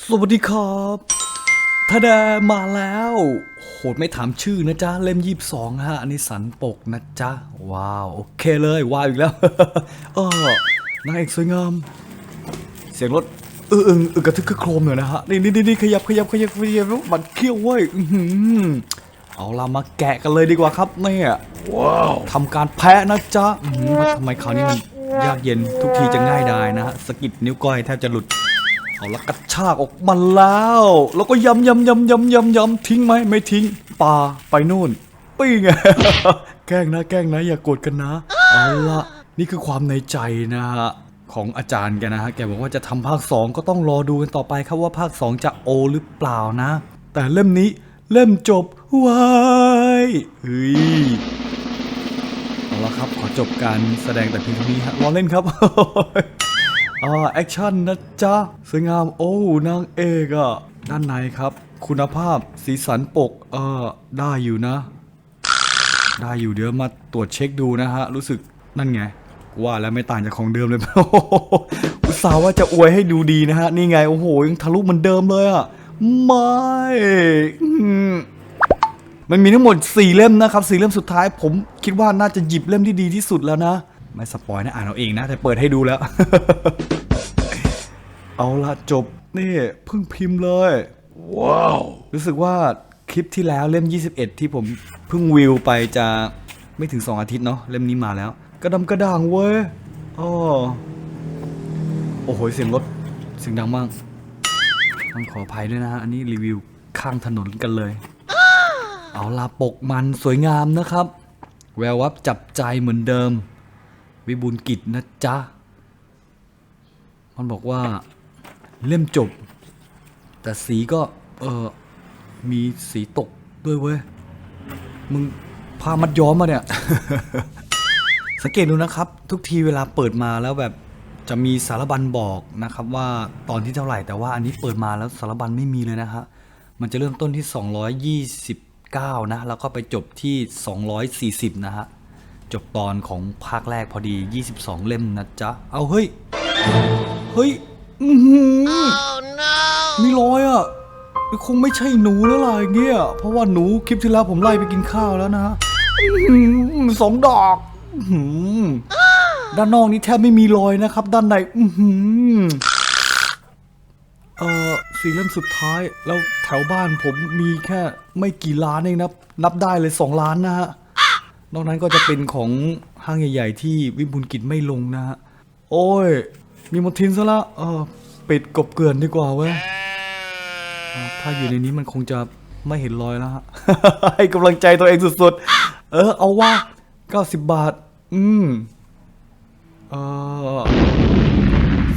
สวัสดีครับทาดามาแล้ว โหดไม่ถามชื่อนะจ๊ะ เล่มยี่สองฮะ อันนี้สันปกนะจ๊ะ ว้าว โอเคเลย ว้าวอีกแล้วเออนางเอกสวยงาม เสียงรถเออเออเออกระทึกกระโครมหน่อยนะฮะ นี่นี่นี่ขยับขยับขยับขยับมันเขี้ยวเว้ยอื้อหือเอาล่ะมาแกะกันเลยดีกว่าครับเนี่ยว้าวทำการแพะนะจ๊ะอื้อหือว่าทำไมคราวนี้มันยากเย็นทุกทีจะง่ายดายนะฮะสะกิดนิ้วก้อยแทบจะหลุด เอาละกระชากออกมาแล้ว แล้วก็ยำยำยำยำยำยำทิ้งไหมไม่ทิ้งปาไปนู่นปิ้งแกล้งนะแกล้งนะ อย่าโกรธกันนะเอาละนี่คือความในใจนะฮะของอาจารย์แกนะฮะแกบอกว่าจะทำภาค 2 ก็ต้องรอดูกันต่อไปครับว่าภาค 2 จะโอหรือเปล่านะ แต่เล่มนี้เล่มจบวายเฮ้ยเอาละครับขอจบการแสดงแต่เพียงเท่านี้ฮะรอเล่นครับ อ่าแอคชั่นนะจ๊ะสวยงามโอ้นางเอกอะด้านในครับ คุณภาพสีสันปกเออได้อยู่นะ ได้อยู่เดี๋ยวมาตรวจเช็คดูนะฮะ รู้สึกนั่นไงว่าแล้วไม่ต่างจากของเดิมเลยอุตส่าห์ว่าจะอวยให้ดูดีนะฮะ นี่ไงโอ้โหยังทะลุเหมือนเดิมเลยอะไม่มมันมีทั้งหมด4เล่มนะครับ4เล่มสุดท้าย ผมคิดว่าน่าจะหยิบเล่มที่ดีที่สุดแล้วนะ ไม่สปอยนะอ่านเอาเองนะ แต่เปิดให้ดูแล้ว เอาละจบนี่เพิ่งพิมพ์เลย ว้าว รู้สึกว่าคลิปที่แล้วเล่ม 21 ที่ผมเพิ่งวิวไปจะไม่ถึง 2 อาทิตย์เนาะเล่มนี้มาแล้ว กระดำกระด่างเว้ยอ๋อโอ้โหเสียงรถเสียงดังมากต้องขออภัยด้วยนะฮะอันนี้รีวิวข้างถนนกันเลย เอาละปกมันสวยงามนะครับ แวววับจับใจเหมือนเดิม วิบูลกิจนะจ๊ะ มันบอกว่าเล่มจบ แต่สีก็ เออมีสีตกด้วยเว้ย มึงพามัดย้อมมาเนี่ย สังเกตดูนะครับ ทุกทีเวลาเปิดมาแล้วแบบจะมีสารบัญบอกนะครับว่าตอนที่เท่าไหร่แต่ว่าอันนี้เปิดมาแล้วสารบัญไม่มีเลยนะฮะมันจะเริ่มต้นที่ 229 นะ แล้วก็ไปจบที่ 240 นะฮะ จบตอนของภาคแรกพอดี 22 เล่มนะจ๊ะ เอาเฮ้ย เฮ้ย อือหือมีรอยอะคงไม่ใช่หนูแล้วล่ะอย่างเงี้ย เพราะว่าหนูคลิปที่แล้วผมไล่ไปกินข้าวแล้วนะอื้อหือสองดอกอื้อหือด้านนอกนี้แทบไม่มีรอยนะครับ ด้านในอื้อหือเออสี่เล่มสุดท้ายแล้วแถวบ้านผมมีแค่ไม่กี่ล้านเองนะ นับได้เลยสองล้านนะฮะ นอกนั้นก็จะเป็นของห้างใหญ่ ๆ ที่วิบูลกิจไม่ลงนะฮะ โอ้ย มีมดทินซะละ เออปิดกบเกลื่อนดีกว่าเว้ยอ่าถ้าอยู่ในนี้มันคงจะไม่เห็นรอยแล้วฮะ ให้กำลังใจตัวเองสุดๆ เออ เอาว่า 90 บาท อืม เออ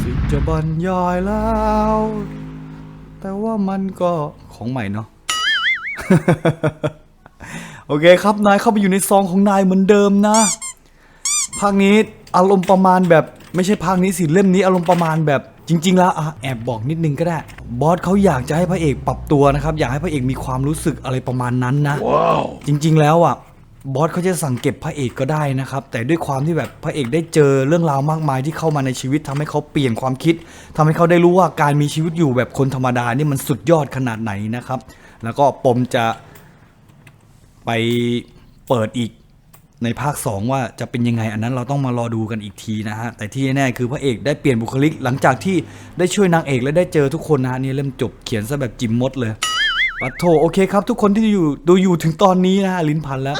สิจะบรรยายแล้ว แต่ว่ามันก็ของใหม่เนาะ โอเคครับนายเข้าไปอยู่ในซองของนายเหมือนเดิมนะ ภาคนี้อารมณ์ประมาณแบบไม่ใช่ภาคนี้สิเล่มนี้อารมณ์ประมาณแบบจริง ๆ แล้วอะแอบบอกนิดนึงก็ได้บอสเขาอยากจะให้พระเอกปรับตัวนะครับ อยากให้พระเอกมีความรู้สึกอะไรประมาณนั้นนะจริง ๆ แล้วอะบอสเขาจะสั่งเก็บพระเอกก็ได้นะครับ แต่ด้วยความที่แบบพระเอกได้เจอเรื่องราวมากมายที่เข้ามาในชีวิตทำให้เขาเปลี่ยนความคิดทำให้เขาได้รู้ว่าการมีชีวิตอยู่แบบคนธรรมดานี่มันสุดยอดขนาดไหนนะครับ แล้วก็ปมจะ ไปเปิดอีกในภาค 2 ว่าจะเป็นยังไงอันนั้นเราต้องมารอดูกันอีกทีนะฮะ แต่ที่แน่ๆคือพระเอกได้เปลี่ยนบุคลิกหลังจากที่ได้ช่วยนางเอกและได้เจอทุกคนนะฮะนี่เล่มจบเขียนซะแบบจิมมดเลยปัดโถโอเคครับ ทุกคนที่อยู่ดูอยู่ถึงตอนนี้นะฮะลิ้นพันแล้ว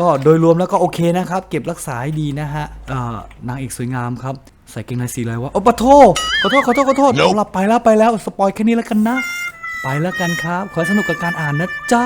ก็โดยรวมแล้วก็โอเคนะครับ เก็บรักษาให้ดีนะฮะอ่านางเอกสวยงามครับ ใส่เกงในสีอะไรวะโอ้ปะโทขอโทษขอโทษขอโทษเอาละไปแล้วไปแล้วสปอยแค่นี้แล้วกันนะ ไปแล้วกันครับ ขอให้สนุกกับการอ่านนะจ๊ะ